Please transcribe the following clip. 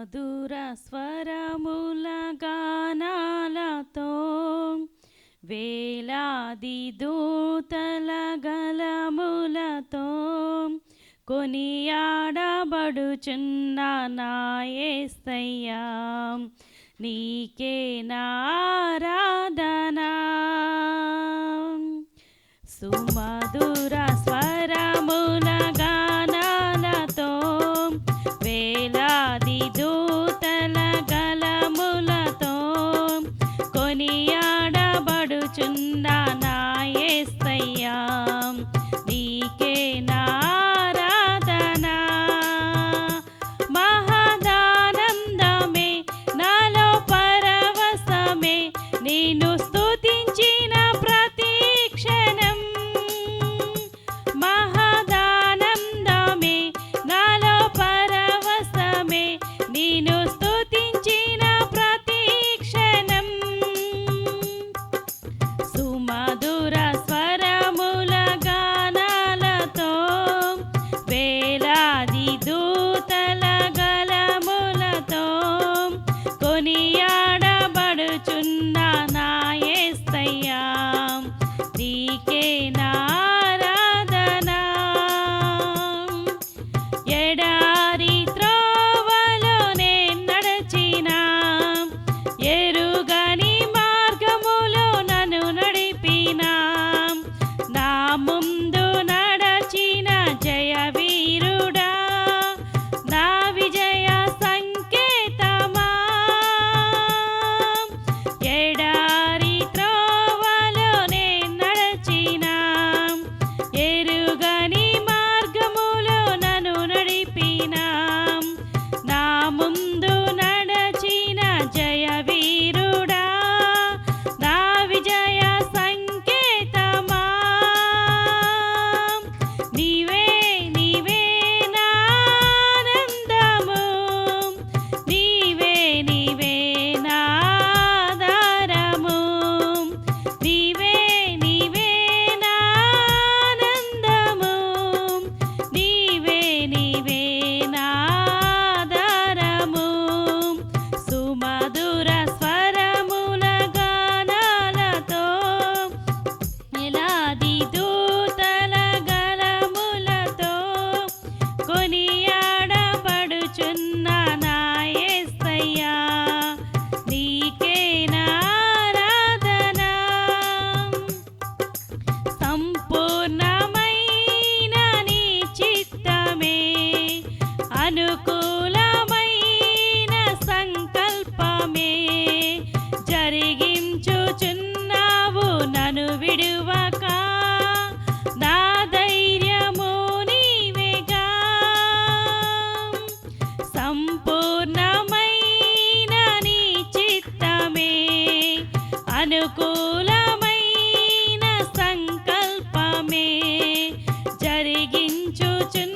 మధుర స్వరముల గానాలతో వేలాది దూతల గలములతో కొనియాడబడుచున్న నాయస్తయ్యా నీకే నారాధనా సుమధుర స్వర anda ದಾದಿದೋ పెంచుచు